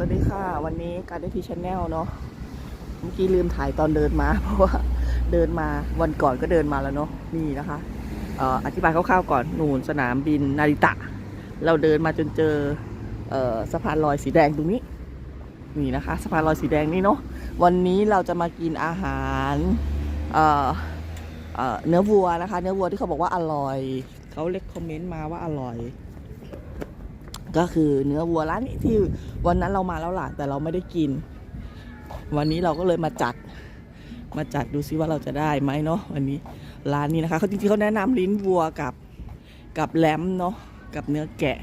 สวัสดีค่ะ วันนี้การได้ทีชแนลเนาะเมื่อกี้ลืมถ่ายตอนเดินมา เพราะว่าเดินมาวันก่อนก็เดินมาแล้วเนาะนี่นะคะออธิบายคร่าวๆก่อนหนูนสนามบินนาริตะ เราเดินมาจนเจอเออสะพานลอยสีแดงตรงนี้นี่นะคะสะพานลอยสีแดงนี่เนาะวันนี้เราจะมากินอาหารเเเนื้อวัวนะคะ เนื้อวัวที่เขาบอกว่าอร่อยเขาเล c คอมเมนต์มาว่าอร่อย ก็คือเนื้อวัวร้านนี้ที่วันนั้นเรามาแล้วล่ะแต่เราไม่ได้กิน วันนี้เราก็เลยมาจัด มาจัดดูซิว่าเราจะได้ไหมเนาะวันนี้ร้านนี้นะคะเขาจริงๆเขาแนะนำลิ้นวัวกับกับแลมเนาะกับเนื้อแกะ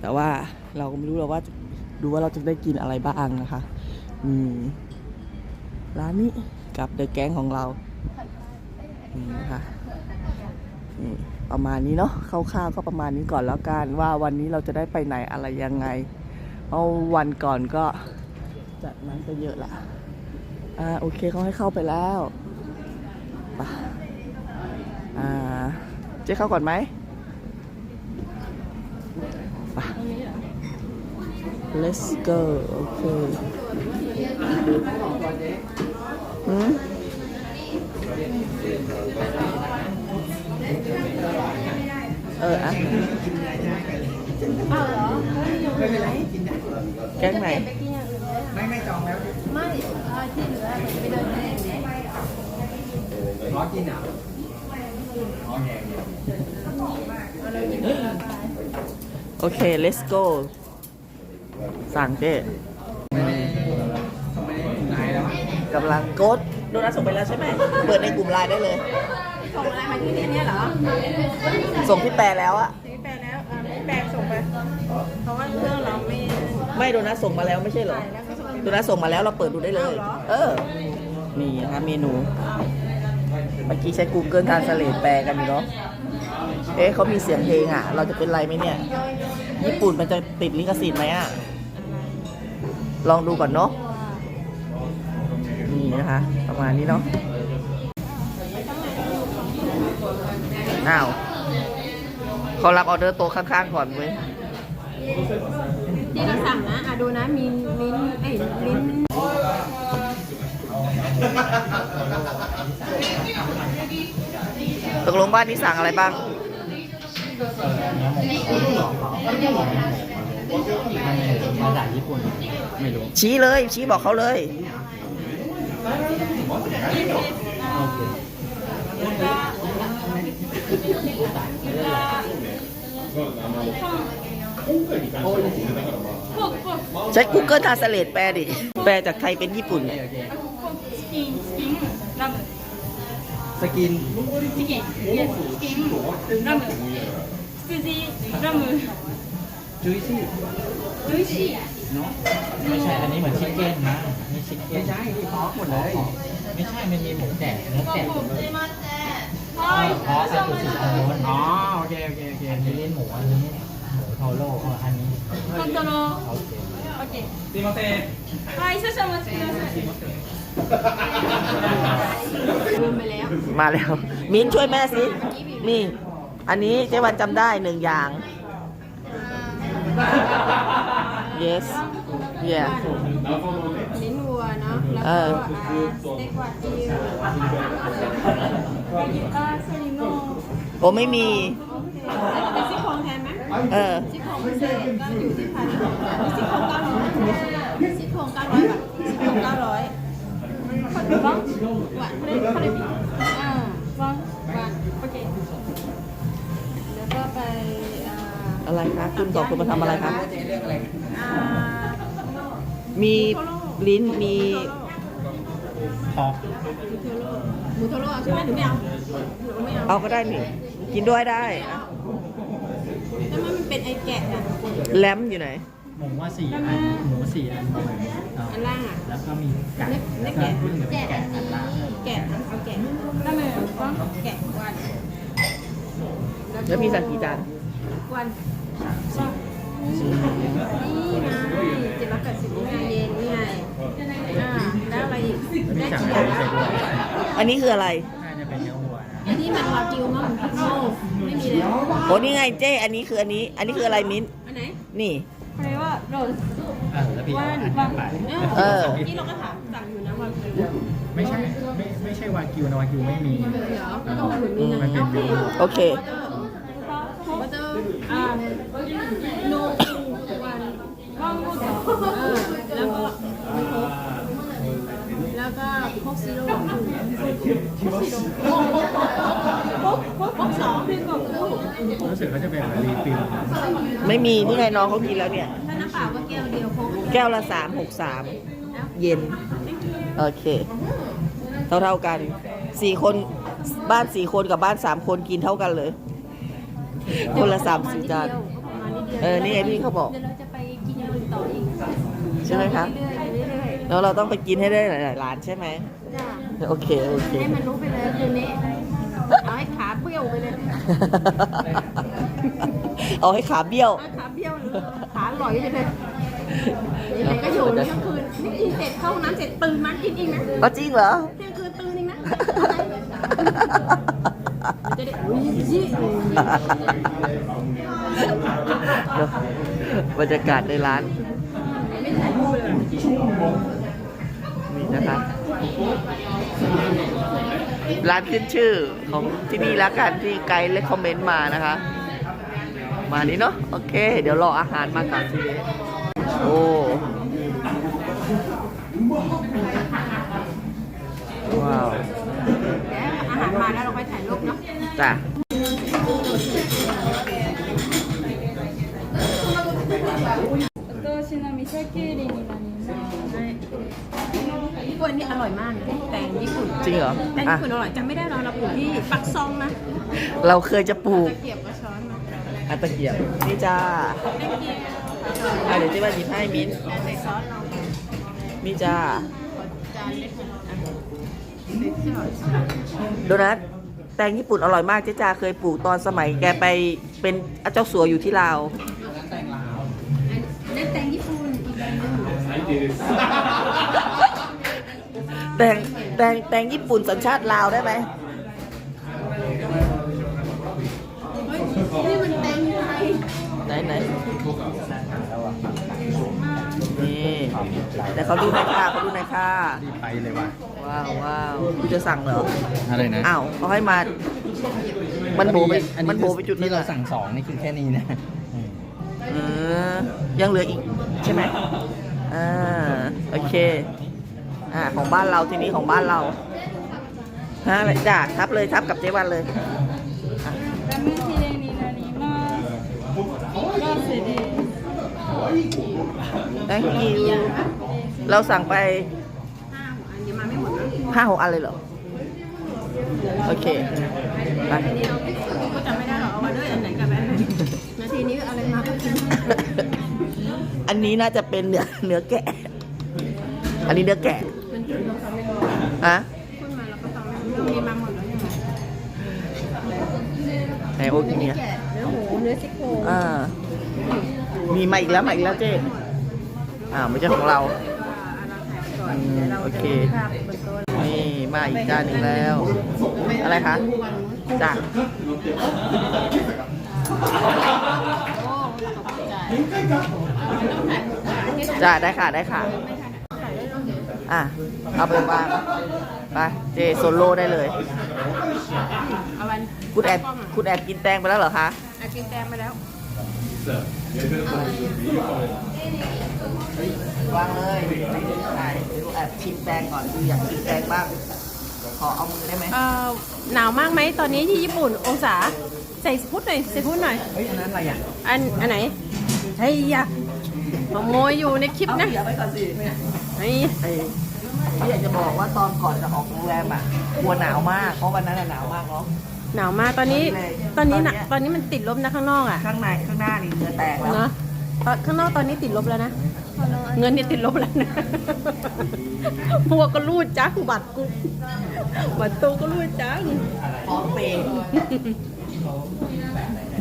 แต่ว่าเราก็ไม่รู้เราว่าดูว่าเราจะได้กินอะไรบ้างนะคะอืมร้านนี้กับเดอะแก๊งของเรานี่นะคะนี่ ประมาณนี้เนาะคร่าวๆก็ประมาณนี้ก่อนแล้วกันว่าวันนี้เราจะได้ไปไหนอะไรยังไงเพราะวันก่อนก็จัดมันไปเยอะละอ่าโอเคเขาให้เข้าไปแล้วไปอ่าเจ๊เข้าก่อนไหมไป let's go โอเคหืม เอออะอ้าวเหรอไม่ไหนแก๊งไหน ไปกินอย่างอื่นเลยไม่ไม่จองแล้วไม่เออที่เหลือผมไปเดินเล่นเนี่ยร้อนกินอะโอเค let's go สั่งเจ๊กำลังกดโดนัทส่งไปแล้วใช่ไหม เปิดในกลุ่มไลน์ได้เลย ส่งอะไรมาที่นี่เนี่ยเหรอส่งที่แปลแล้วอะที่แปลแล้วอ่าที่แปลส่งไป เพราะว่าเครื่องเราไม่ไม่โดนัทส่งมาแล้วไม่ใช่เหรอ ใส่แล้วก็ส่งโดนัทส่งมาแล้วเราเปิดดูได้เลยอ้าวเหรอ เออ นี่นะคะเมนู เมื่อกี้ใช้ Google Translate แปลกันอยู่เนาะ เอ๊ะเขามีเสียงเพลงอะ เราจะเป็นไรไหมเนี่ย ญี่ปุ่นมันจะติดลิขสิทธิ์ไหมอะ ลองดูก่อนเนาะ นี่นะคะ ประมาณนี้เนาะ อ้าวเขารับออเดอร์โต๊ะข้างๆก่อนเว้ยที่เราสั่งนะอะดูนะมีมิ้นท์เอ้ยลิ้นตกลงบ้านนี้สั่งอะไรบ้างภาษาญี่ปุ่นไม่รู้ชี้เลย ชี้บอกเขาเลย ใช้ Google Translate แปลดิ แปลจากไทยเป็นญี่ปุ่นเนี่ย สกิน チキン、イエス、チキン、ラム、羊、ラム、 จุยซี่ 美味しい。 เนาะไม่ใช่ อันนี้เหมือนชิคเก้นนะนี่ชิคเก้นไม่ใช่ที่พอกหมดเลย ไม่ใช่ มันมีหมูแดดเนื้อแดดเพร าะซาตุสิอันนู้นอ๋อ โอเค โอเค โอเค อันนี้เล่นหมู อันนี้หมูโทโร่เอออันนี้ 本当の、 โอเค オッケー。すいませんはい、少々お待ちください。 ลืมไปแล้ว มาแล้ว มิ้นช่วยแม่สิ นี่ อันนี้เจ๊วันจำได้หนึ่งอย่าง yes yeah ลิ้นวัวเ แล้วก็เต็กวากิวก็ซาลิโนโอ้ไม่มี แต่ซี่โครงแทนไหมเออซี่โครงพิเศษก็อยู่ที่พันซี่โครงเก้าร้อยซี่โครงเก้าร้อยบาทซี่โครงเก้าร้อยคนดูบ้างหวานเขาเดียกเขาเรียกอ่าบ้างหวานโอเคแล้วก็ไปอะไรคะคุณสองคุณมาทำอะไรคะมี ลิ้นมีอ๋อหมูทโร่อาใช่ไหมหรือไม่เอาเอาก็ได้นี่กินด้วยได้แล้วมันเป็นไอแกะนะแลมอยู่ไหน หมูว่าสี่อันหมูสี่อันมข้าะอันล่างอะ แล้วก็มีไก่แล้วก็แกะแกะอันล่าแกะเอาแกะแล้วมันต้แกะวนแล้วมีสักกี่จานวันสาม นี่จ็ดร้อยแปดสิบนไงเย็นนี่ไงอ่าแล้วอะไรอีกอันนี้ส่อันนี้คืออะไร น่าจะเป็นเนื้อวัวนะอันนี้มันวากิวมั้งโอ้ไม่มีเลยโอ้นี่ไงเจ้ อันนี้คืออันนี้ อันนี้คืออะไรมิ้น อันไหนนี่ ใครว่าโรสเออว่างนไปเออ นี่เราก็ถามสั่งอยู่นะวากิวไม่ใช่ไม่ไม่ใช่วากิวนะวากิวไม่มีเดี๋ยวก็ต้องหมุนมีนะมันเป็นโอเค บัตเตอร์บัตเตอร์อ่า เออแล้วก็โคกแล้วก็โคกซีโร่โคกซีโร่โคกโคกโค้กสองเพี่ก็คู่รู้สึกเขาจะเป็นแบบรีฟิลไม่มีนี่ไงน้องเขากินแล้วเนี่ย ถ้าน้ำเปล่าก็แก้วเดียวโคกแก้วละสามหกสามเย็น โอเค เท่าเท่ากันสี่คนบ้านสี่คนกับบ้านสามคนกินเท่ากันเลย คนละสามสี่จานเออ นี่ไงพี่เขาบอก เดี๋ยวเราจะ ใช่ไหมครับเรื่อยๆเรื่อยๆแล้วเราต้องไปกินให้ได้หลายๆร้านใช่ไหมจ้าโอเคโอเค ให้มันรู้ไปเลยคืนนี้เอาให้ขาเบี้ยวไปเลยเอาให้ขาเบี้ยว เอาขาเบี้ยวเลยขาลอยไปเลยไหนๆก็อยู่นี่ทั้งคืนนี่กินเสร็จเข้าห้องน้ำเสร็จตื่นมากินอีกนะก็จริงเหรอ เที่ยงคืนตื่นอีกนะมันจะได้อุ้ยยี่บรรยากาศในร้าน นี่นะคะ ร้านขึ้นชื่อของที่นี่แล้วกันที่ไกด์เลคคอมเมนต์มานะคะ มานี้เนาะโอเค เดี๋ยวรออาหารมาก่อนทีนี้โอ้ว้าวแล้วอาหารมาแล้วเราไปถ่ายรูปเนาะจ้ะ นี่อร่อยมากแตงญี่ปุ่นจริงเหรอแตงอะญี่ปุ่นอร่อยจำไม่ได้เราเราปลูกที่ปักซองนะเราเคยจะปลูกตะเกียบกับช้อนมาอัตะเกียบนี่จ้าแตงเกียบอะเดี๋ยวเจ๊บ้านหยิบให้มิ้นใส่ซอสเรานี่จ้าจานเล็กอะเล็กใช่ไหมโดนัทแตงญี่ปุ่นอร่อยมากเจ๊จาเคยปลูกตอนสมัยแกไปเป็นเจ้าสัวอยู่ที่ลาวนั่นแตงญี่ปุ่นอีกแบบหนึง แตงแตงแตงญี่ปุ่นสัญชาติลาวได้ไหมเฮ้ยนี่มันแตงไทยไหนไหนนี่แต่เขาดูหน่อยค่ะเขาดูหน่อยค่ะรีบไปเลยว่ะว้าวว้าวคุณจะสั่งเหรออะไรนะอ้าวเขาให้มา มันโบไปอัมันโบไปจุดนึที่งเราอะสั่งสองนี่คือแค่นี้นะเออยังเหลืออีกใช่ไหมอ่าโอเค่าของบ้านเราทีนี้ของบ้านเราฮะจ้าทับเลยทับกับเจ๊วันเลยแตงกิวเราสั่งไปห้าหกอันเลยเหรอ โอเคไปก็จำไม่ได้หรอกเอามาด้วยอันไหนกันแม่นาทีนี้อะไรมาก็กินอันนี้น่าจะเป็นเนื้อเนื้อแกะ อันนี้เนื้อแกะ มันกินเราทำไม่รู้ฮะพูดมาเราก็ทำไม่รู้มีมาหมดแล้วยังไงไหนโอ้กินเนี่ยแกะเนื้อหมูเนื้อซี่โครงอ่ามีมาอีกแล้วมาอีกแล้วเจ๊อ่าไม่ใช่ของเราก่อนเดี๋ยวเราโอจะเคมีภาพบนโต๊ะนี่มาอีกจานหนึ่งแล้ว อะไรคะจ้ะโอ้ขอบใจต้องถ่ายหมูป่าที่จ้ะได้ค่ะได้ค่ะ ถ่ายได้เนาะ อะ เอาไปวางไปเจโซโล่ได้เลย เอาวันคุณแอบคุณแอบกินแตงไปแล้วเหรอคะอากินแตงไปแล้ว วางเลยใช่เดี๋ยวดูแอบชิมแตงก่อนดูอยากกินแตงบ้างขอเอามือได้ไหมเอ่อหนาวมากไหมตอนนี้ที่ญี่ปุ่นองศาใส่พุทหน่อยใส่พุทหน่อย เฮ้ยอันนั้นอะไรอะอันอันไหนเฮ้ยยะขโมยอยู่ในคลิปเอานะ เดี๋ยวไปก่อนสิเนี่ยไอ้ไอ้ที่อยากจะบอกว่าตอนก่อนจะออกโรงแรมอะกลัวหนาวมากเพราะวันนั้นอะหนาวมากเนาะ หนาวมากตอนนี้ตอนนี้นะตอนเนี้ยตอนนี้มันติดลบนะข้างนอกอะข้างในข้างหน้านี่เหงื่อแตกแล้ว เนาะตอนข้างนอกตอนนี้ติดลบแล้วนะ เงินเนี่ยติดลบแล้วนะพวกก็รูดจ้าบัตรกูบัตรตูก็รูดจ้าพร้อมเปย์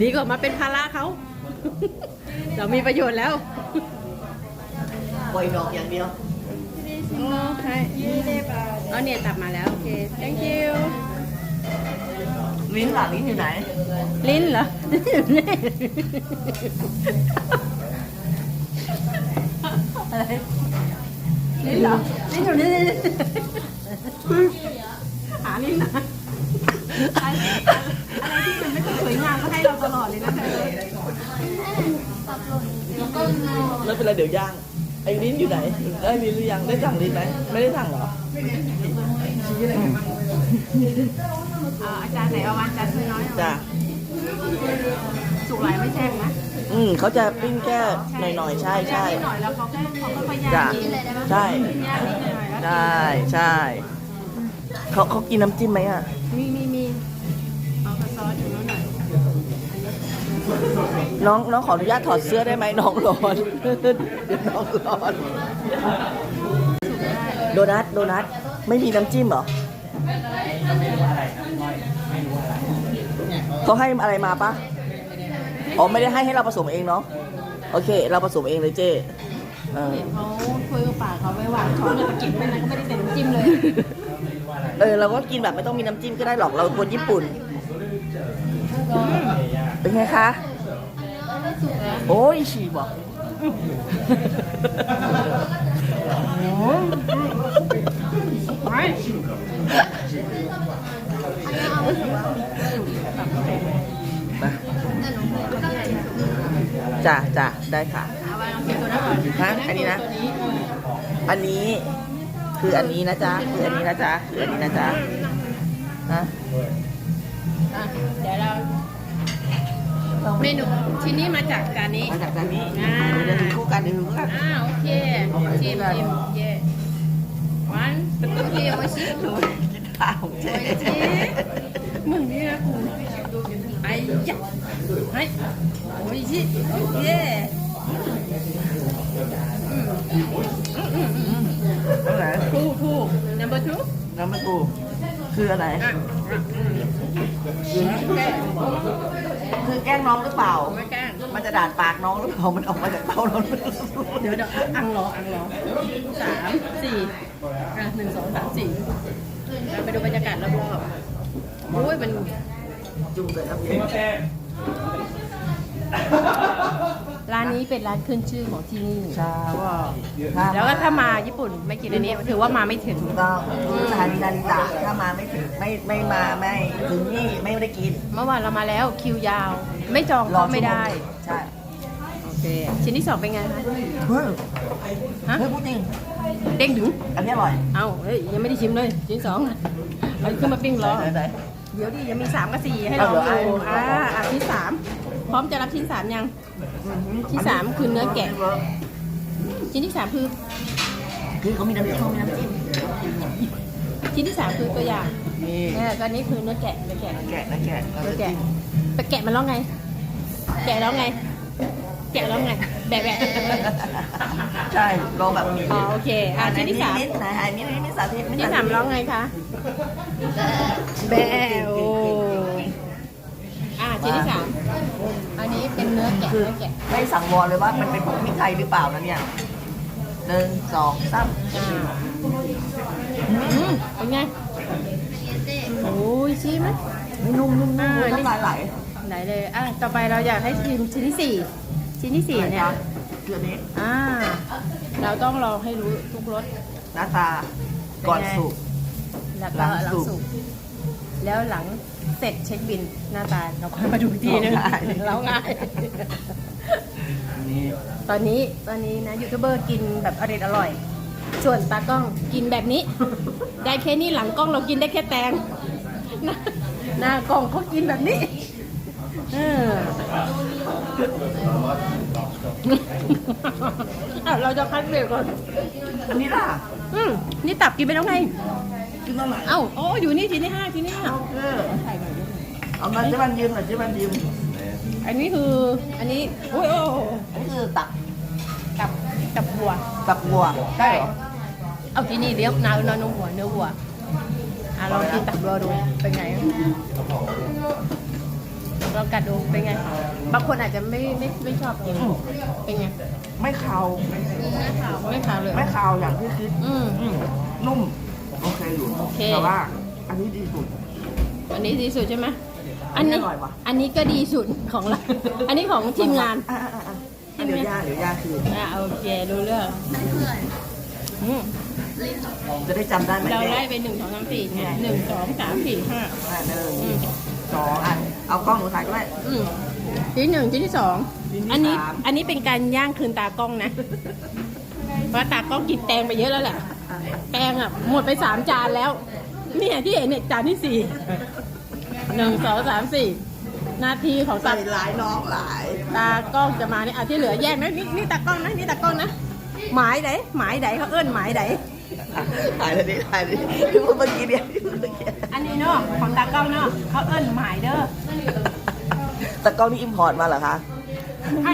ดีกว่ามาเป็นภาระเขา เรามีประโยชน์แล้ว ปล่อยดอกอย่างเดียว โอ้ใช่เอาเนี่ยตับมาแล้ว โอเค thank you ลิ้นหลังลิ้นอยู่ไหน ลิ้นเหรอลิ้นอยู่นี่ลิ้นเหรอ ลิ้นอยู่นี่หาลิ้นนะอะไรอะไรที่มันไม่ค่อยสวยงามก็ให้เราตลอดเลยนะเธอไม่เป็นไรเดี๋ยวย่าง ไอ้ลิ้นอยู่ไหนได้ลิ้นหรือยังได้สั่งลิ้นไหมไม่ได้สั่งเหรออ่าอาจารย์ไหนเอามาอาจารย์ช่วยน้อยเอาจ้ะสุกหลายไม่แช่งนะอืมเขาจะปิ้งแค่หน่อยๆใช่ใช่นิดหน่อยแล้วเขาแค่เขาค่อยๆย่างจ้ะกินใช่ย่างนิดหน่อยแล้วใช่ใช่เขาเขากินน้ำจิ้มไหมอะมีมี น้องน้องขออนุญาตถอดเสื้อได้ไหมน้องร้อนเดี๋ยวน้องร้อน โดนัท โดนัท ไม่มีน้ำจิ้มเหรอเขาให้อะไรมาปะอ๋อไม่ได้ให้ให้เราผสมเองเนาะ โอเค เราผสมเองเลยเจ้เออเห็นเขาคุยกับปากเขาไว้วางช้อนเลยกินไปนั้นก็ไม่ได้ใส่น้ำจิ้มเลย เออเราก็กินแบบไม่ต้องมีน้ำจิ้มก็ได้หรอก เราคนญี่ปุ่น เป็นไงคะ โอ้ยฉีบอกจ้ะจ้ะได้ค่ะเอาไว้ลองกินตัวนั้นก่อนฮะอันนี้นะ อันนี้คืออันนี้นะจ๊ะ คืออันนี้นะจ๊ะ คืออันนี้นะจ๊ะฮะอะเดี๋ยวเรา เมนูชิ้นนี้มาจากจานนี้มาจากจานนี้อ่าเดี๋ยวดูคู่กันเดี๋ยวดูคู่กันอ่าโอเคชิมชิมเย่วันโอเคโอชิดูกินข้าวของเจ๊โอชิมึงนี่นะคุณไอ้ยะไอ้โอชิโอเคอันไหนถูกถูก number two น้ำมันปู คืออะไร คือแกล้งน้องหรือเปล่า ไม่แกล้งมันจะด่านปากน้องหรือเปล่า มันออกมาจากเต้าร้องเดี๋ยวเดี๋ยวอังรออังรอสามสี่อะหนึ่งสองสามสี่เราไปดูบรรยากาศรอบๆโอ้ยมัน จุ่มเลยครับ ร้านนี้เป็นร้านขึ้นชื่อของที่นี่ชาว่าแล้วก็ถ้ามาญี่ปุ่นไม่กินอันนี้ถือว่ามาไม่ถึงต้องสถานีนาริตะถ้ามาไม่ถึงไม่ไม่มาไม่ถึงนี่ไม่ได้กินเมื่อวานเรามาแล้วคิวยาว ไม่จองก็ไม่ได้ใช่โอเค ชิ้นที่สองเป็นไงคะเฮ้ยฮะเฮ้ยพูดจริง เด้งดึง อันนี้อร่อยเอ้าเฮ้ยยังไม่ได้ชิมเลยชิ้นสองเอาขึ้นมาปิ้งรอ ไหนไหนเดี๋ยวดิยังมีสามกับสี่ให้เราเอาเหรอดูอ่าอะชิ้นสาม พร้อมจะรับชิ้นสามยัง ชิ้นสามคือเนื้อแกะ ชิ้นที่สามคือ คือเขามีน้ำจิ้มเขามีน้ำจิ้มชิ้นที่สามคือตัวอย่างนี่เนี่ยก็อันนี้คือเนื้อแกะเนื้อแกะ แกะนะแกะเนื้อแกะไปแกะมันร้องไง แกะร้องไง แกะร้องไง แบะแบะใช่ลองแบบมีอ๋อโอเค อะชิ้นที่สามนิดๆไหนไหนนิดนิดนิดสาธิตชิ้นที่สามร้องไงคะ แบะโอ้อะชิ้นที่สาม อันนี้เป็นเนื้อแกะคือเนื้อแกะไม่สั่งวอลเลยว่ามันเป็นผงพริกไทยหรือเปล่านะเนี่ยหนึ่งสองสามอ่าอืมเป็นไงโอ้ยชิมไหมนุ่มนุ่มอ่านุ่มนี่น้ำลายไหลไหนเลยอะต่อไปเราอยากให้ชิมชิ้นที่สี่ชิ้นที่สี่เนี่ยคืออันนี้อ่าเราต้องลองให้รู้ทุกรสหน้าตาก่อนสุกแล้วหลัก็งหลังสุก สุกแล้วหลัง เสร็จเช็คบินหน้าตาเราค่อยมาดูอีกทีนึงเราง่ายเราง่ายนี่ตอนนี้ตอนนี้นะยูทูบเบอร์กินแบบอร่อยอร่อย ส่วนตากล้องกินแบบนี้ ได้แค่นี้หลังกล้องเรากินได้แค่แตง หน้าหน้ากล้องเขากินแบบนี้เอออะเราจะคัดเบรกก่อน อันนี้ล่ะ อืมนี่ตับกินไปแล้วไง กินตอนไหนเอ้าโอ้อยู่นี่ทีที่ห้าทีที่ห้าเออเอามาเจ๊บันยืมหน่อยเจ๊บันยืมอันนี้คืออันนี้โอ้ยโอ้ยโอ้ยอันนี้คือตับตับตับวัวตับวัวใช่เหรอเอาที่นี่เดี๋ยวนาเนื้อหัวเนื้อวัวอะลองกินตับวัวดูเป็นไงลองกัดดูเป็นไงบางคนอาจจะไม่ไม่ไม่ชอบกินเป็นไงไม่คาวไม่ขาวไม่ขาวเลยไม่คาวอย่างที่คิดอืมอืมนุ่ม โอเคอยู่โอเค แต่ว่า อันนี้ดีสุด อันนี้ดีสุดใช่ไหมอัอันนนี้นี้ อร่อยว่ะ อันนี้ก็ดีสุดของเรา อันนี้ของทีมงาน อะอะอะชิมเดี๋ยวไหมย่าเดี๋ยวย่าคือ อ่าโอเครู้เรื่องอืมจะได้จำได้ไหมเราเจ๊ไล่ไปหนึ่งสองสามสี่ไงหนึ่งสองสามสี่ห้า อะหนึ่งอืม สองอะเอากล้องหนูถ่ายด้วยอืมชิ้นหนึ่งชิ้นที่สอง ชิ้นที่อันนี้ สาม อันนี้เป็นการย่างคืนตากล้องนะ เพราะตากล้องกินแตงไปเยอะแล้วแหละ แตงอะ หมดไปสามจานแล้ว เนี่ยที่เห็นเนี่ยจานที่สี่หนึ่งสองสามสี่นาทีของตาใส่หลายน้องหลาย ตากล้องจะมาเนี่ยอะที่เหลือแยกนะนี่นี่ตากล้องนะนี่ตากล้องนะหมายไหนหมายไหนเขาเอิ้นหมายไหนถ่ายเลยดิถ่ายเลยที่พูดเมื่อกี้เนี่ยที่พูดเมื่อกี้อันนี้เนาะของตากล้องเนาะเขาเอิ้นหมายเด้อแต่กล้องนี่อิมพอร์ตมาเหรอคะให้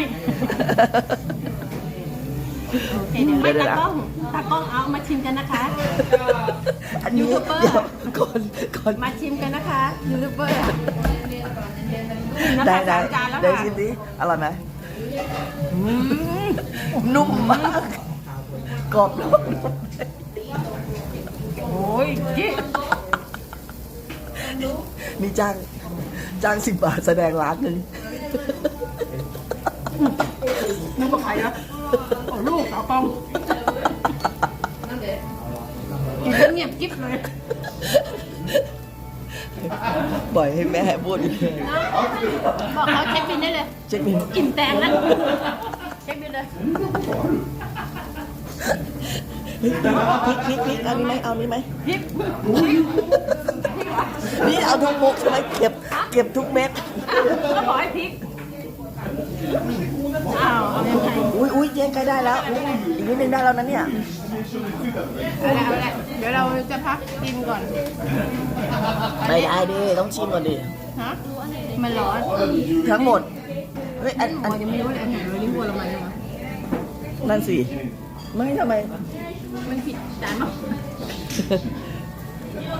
โอเคเดี๋ยวให้เดี๋ยวตานะกล้อง ตากล้องเอามาชิมกันนะคะ อันนี้ยูทูบเบอร์เดี๋ยวก่อนก่อนมาชิมกันนะคะยูทูบเบอร์อะนะได้คะได้สามจานแล้วได้ค่ะชิมดิอร่อยไหมอืมนุ่มมากกรอบนอกนุ่มในโอ้ยจิ๊นี่จ้างจ้างสิบบาทแสดงร้านหนึ่งนึกว่าใครนะ เงียบกิ๊บเลยปล่อยให้แม่พูดบอกเขาเช็คบินได้เลยเช็คบินอิ่มแตงนะเช็คบินเลยพริกพริกพริกเอานี้ไหมเอานี้ไหมพริกนี่เอาทุกมุกใช่ไหมเก็บเก็บทุกเม็ดก็บอกให้พริกอ้าวเอายังไงอุ้ยอุ้ยเจ๊ใกล้ได้แล้วอีกนิดนึงได้แล้วนะเนี่ย เอาละเอาละเดี๋ยวเราจะพักกินก่อน ไม่ได้ดิต้องชิมก่อนดิฮะ มันร้อนทั้งหมดเฮ้ยอันอันเรายังไม่รู้เลยอันไหนเราลิ้นวัวเรามันวะนั่นสิ ไม่ทำไม มันผิดจานมั้ง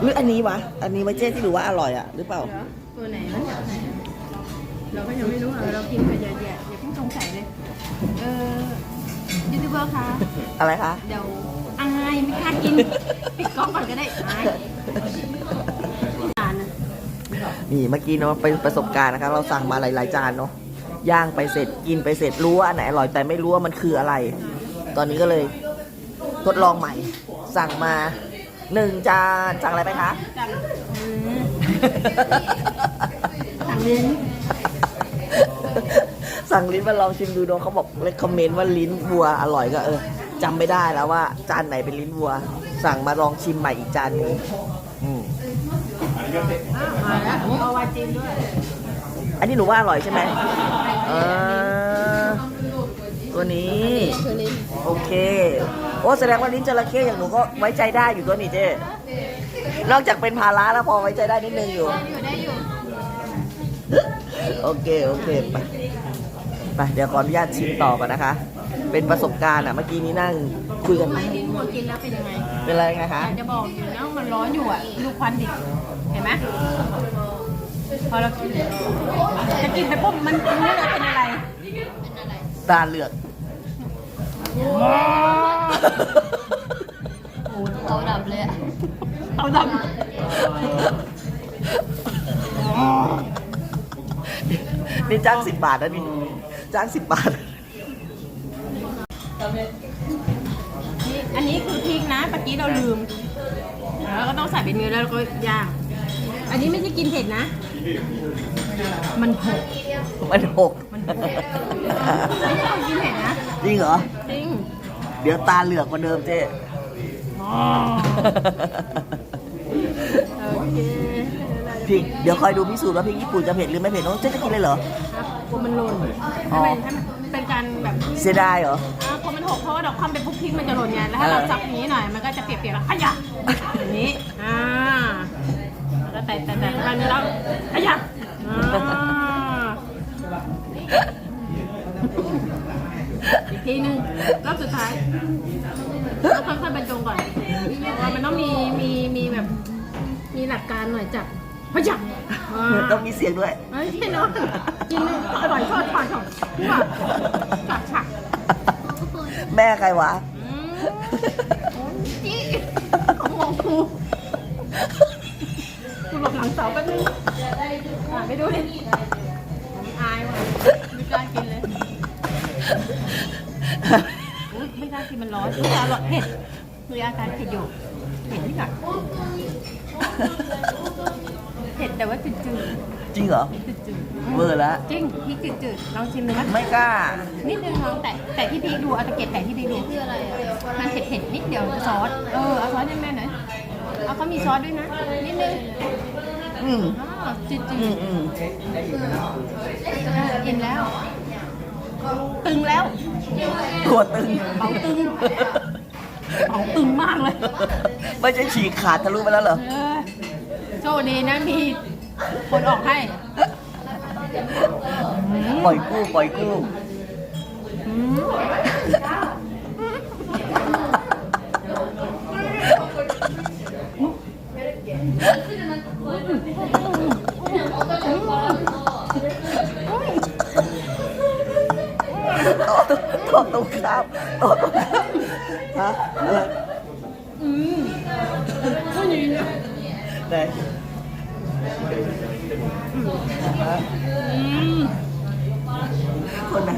หรืออันนี้วะ อันนี้ไว้เจ๊ที่หรือว่าอร่อยอะ หรือเปล่า เหรอตัวไหนวะเราก็ยังไม่รู้อะเรากินไปเยอะแยะอย่าเพิ่งสงสัยเลย เออ ยูทูบเบอร์คะอะไรคะ เดี๋ยวอายไม่กล้ากินปิดกล้องก่อนก็ได้อายจานนะนี่เมื่อกี้เนาะเป็นประสบการณ์นะคะเราสั่งมาหลาย ๆ จานเนาะย่างไปเสร็จกินไปเสร็จรู้ว่าอันไหนอร่อยแต่ไม่รู้ว่ามันคืออะไร ตอนนี้ก็เลยทดลองใหม่ สั่งมาหนึ่งจานสั่งอะไรไปคะจังอืมสั่งลิ้น สั่งลิ้นมาลองชิมดูเนเขาบอกเลคอมเมนต์ว่าลิ้นวัวอร่อยก็เออจำไม่ได้แล้วว่า จานไหนเป็นลิ้นวัว สั่งมาลองชิมใหม่อีกจานหนึงอืมมาแล้วเอาวาจีนด้วย อันนี้หนูว่าอร่อยใช่ไหมเออตัวนี้ คือลิ้นโอเค โอ้แสดงว่าลิ้นจระเข้อย่างหนูก็ไว้ใจได้อยู่ตัวนี้เจ้นอกจากเป็นภาระแล้วพอไว้ใจได้นิดนึงอยู่ อยู่ได้อยู่ โอเค โอเค ไป ไปเดี๋ยวขออนุญาตชิมต่อก่อนนะคะ เป็นประสบการณ์อะเมื่อกี้นี้นั่งคุยกัน ไม่ลิ้นวัวกินแล้วเป็นยังไงเป็นไรไงคะอยากจะบอกอยู่นะมันร้อนอยู่อะดูควันดิเห็นไหมพอเรากินจะกินไปปุ๊บมันกินแล้วเป็นอะไร ตาเหลือกเอาดับเลยอะเอาดับนี่จ้างสิบบาทนะนี่ จ้างสิบบาท นี่อันนี้คือพริกนะเมื่อกี้เราลืม แล้วก็ต้องใส่เป็นเนื้อแล้วก็ย่าง อันนี้ไม่ใช่กินเผ็ดนะ มันหกมันหกไม่ใช่คนกินเผ็ดนะ จริงเหรอ จริงเดี๋ยวตาเหลือกกว่าเดิมเจ๊โอเค พริกเดี๋ยวคอยดูพิสูจน์ว่าพริกญี่ปุ่นจะเผ็ดหรือไม่เผ็ดน้องเจ๊จะกินเลยเหรอ ครับก ลัวมันหล่นอ๋ให้อมันให้มันเป็นการแบบเสียดายเหรอ อ่าพอมันหกเพราะว่าดอกคอมเป็นปุ๊บพริกมันจะหล่นไงแล้วถ้าเราเออจับอย่างนี้หน่อยมันก็จะเปียกๆแล้วขยับอย่างนี้อ่าแล้วแต่แต่แต่ทางนี้แล้วขยับอ่าอีกทีหนึงรอบสุดท้ายแล้วค่อยๆบรรจงก่อนเพราะว่ามันต้องมีมีมีแบบมีหลักการหน่อยจับขยับอ่า ต้องมีเสียงด้วยเฮ้ยพี่น้อง กินเลยอร่อยทอดปากของผู้ว่าฉักฉักแม่ใครวะมโอ้ยจี้ของมองกูกูหลบหลังเสาแป๊บนึงอะไปดูดิผมอายว่ะไม่กล้ากินเลยที่กล้ากินมันร้อนแต่อร่อยเผ็ดมีอาการเผ็ดอยู่เผ็ดนิดหน่อยเผ็ดแต่ว่าจืด จริงเหรอๆจืดเวอร์ละๆจริงพริกจืดๆลองชิมดูไหมไม่กล้า นิดนึงลองแต่แต่ที่พี่ดูเอาตะเกียบแต่ที่พี่ดูคืออะไรมันเผ็ดๆนิดเดียวซอสเออเอาซอสให้แม่หน่อยเอาเขามีซอสด้วยนะนิดนึงอืมอ๋อจืดอืมอืมๆเอออิ่มแล้ว ตึงแล้วตัวตึงเบาตึงเบาตึงมากเลย ไม่ใช่ฉีกขาดทะลุไปแล้วเหรอเออโชคดีนะมี คนออกให้ปล่อยกู้ปล่อยกู้โตโต๊ะตรงข้ามโต๊ะตรงข้ามฮะอะไรอืมไหนฮะ อืมคนไหน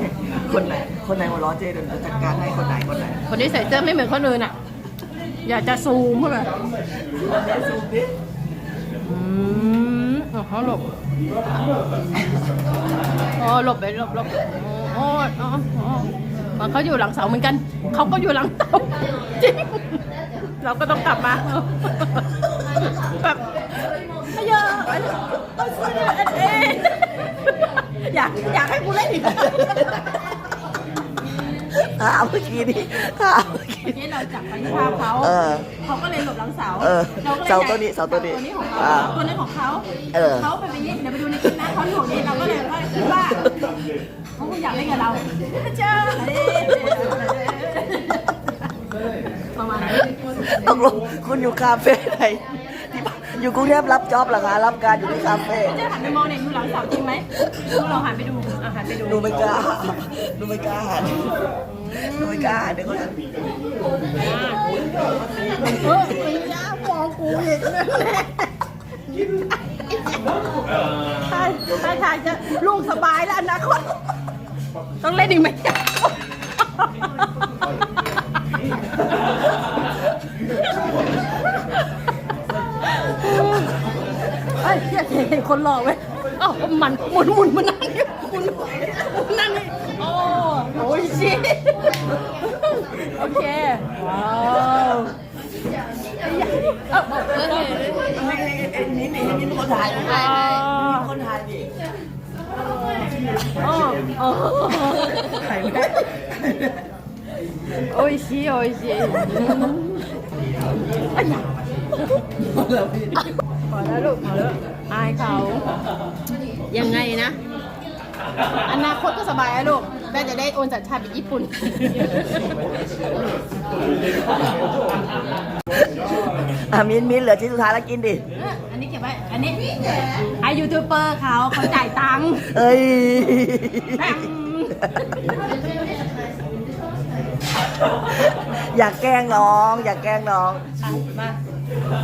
คนไหน คนไหนหัวเร้อเจเดินจัดการให้คนไหนคนไหนคนที่ใส่เสื้อไม่เหมือนคนอื่นอะ อยากจะซูมเข้าไปคนไหนซูมดิอืมอ๋อเขาหลบอ๋อหลบไปหลบหลบอ๋ออ๋ออ๋อเขาอยู่หลังเสาเหมือนกัน เขาก็อยู่หลังเสาจริงเราก็ต้องกลับมาแบบากให้กูเล่นอีกถามเมื่อกี้นี่ถามเมื่อกี้ทีนี้เราจับกันที่ภาพเขาเออเขาก็เลยหลบหลังเสาเออรก็ลยเสาตัวนี้เสาตัวนี้ตัวนี้ของเขาอ่าตัวนี้ของเขาเออ เขาไปไปนี่เดี๋ยวไปดูในคลิปนะเขาอยู่นี่เราก็เลยว่าคิดว่าเขาคงอยากเล่นกับเราเจ้าประมาณนี้ตกลงคุณอยู่คาเฟ่ไหนที่บ้าน อยู่กรุงเทพรับจ็อบเหรอคะรับการอยู่ที่คาเฟ่เจ้าหันไปมองเนี่ยอยู่หลังเสาจริงไหมลองหันไปดูอะหันไปดูดูไม่กล้าดูไม่กล้าดูไม่กล้าเดี๋ยวก่อนเออไม่ยากมองกูอีกนั่นแหละใช่ใช่ใช่จะลูกสบายแล้วอนาคตต้องเล่นอีกไหม เห็นคนหล่อไหมเอ้ามันหมุนหมุนมันนั่งนี่หมุนหมุนนั่งนี่โอ้โอ้ยชิโอเคว้าวเอ้าเออนี่นี่นี่เป็นคนถ่ายอ๋อคนถ่ายดิอ๋ออ๋อถ่ายไม่ได้โอ้ยชิโอ้ยชิอันนี้แล้ว อแล้วลูกพอแล้วอายเขายังไงนะ อนาคตก็สบายแล้วลูกแม่จะได้โอนสัญชาติเป็นญี่ปุ่น อะมินมินเหลือชิ้นสุดท้ายแล้วกินดิ อันนี้เก็บไว้ อันนี้ไอยูทูบเบอร์เขาเขาจ่ายตังค์เอ้ยแพมอยากแกล้งน้อง อยากแกล้งน้อง มา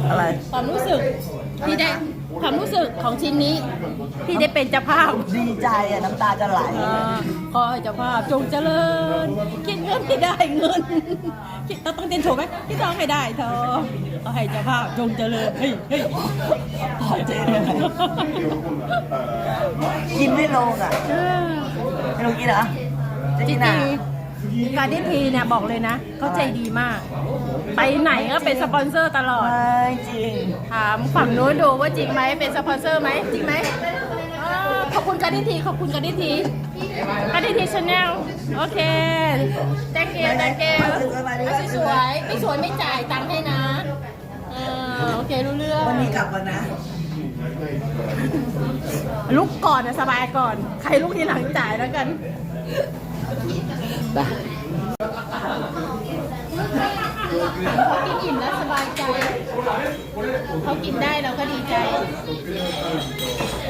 อะไร ความรู้สึกที่ได้ความรู้สึกของชิ้นนี้ที่ได้เป็นเจ้าภาพดีใจอะน้ำตาจะไหล อ่าขอให้เจ้าภาพจงเจริญ คิดเงินให้ได้เงินคิดต้องต้องเต้นโชว์ไหมคิดต้องให้ได้เธอขอให้เจ้าภาพจงเจริญเฮ้ยเฮ้ยขอเจ๊เลยกินไม่ลงอะเออไม่ลงกินเหรอจะจกิรินงอะๆ การที่ทีเนี่ยบอกเลยนะเขาใจดีมาก ไปไหนก็เป็นสปอนเซอร์ตลอดไม่จริง ถามฝั่งนู้นดูว่าจริงไหมเป็นสปอนเซอร์ไหมจริงไหมเออขอบคุณการดิทีขอบคุณการดิทีการดิทีชาแนลโอเค thank you thank you เอาสวยๆไม่สวยไม่จ่ายตังค์ให้นะเออโอเครู้เรื่องวันนี้กลับมานะลุกก่อนนะสบายก่อน ใครลุกทีหลังจ่ายแล้วกัน ไปเขากินอิ่มแล้วสบายใจเขากินได้เราก็ดีใจ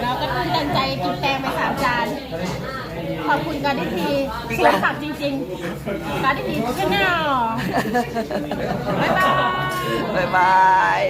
เราก็ตื้นตันใจกินแตงไปสามจาน ขอบคุณการดิทีสวยผักจริงๆ การดิทีชาแนลบ๊ายบาย บ๊ายบาย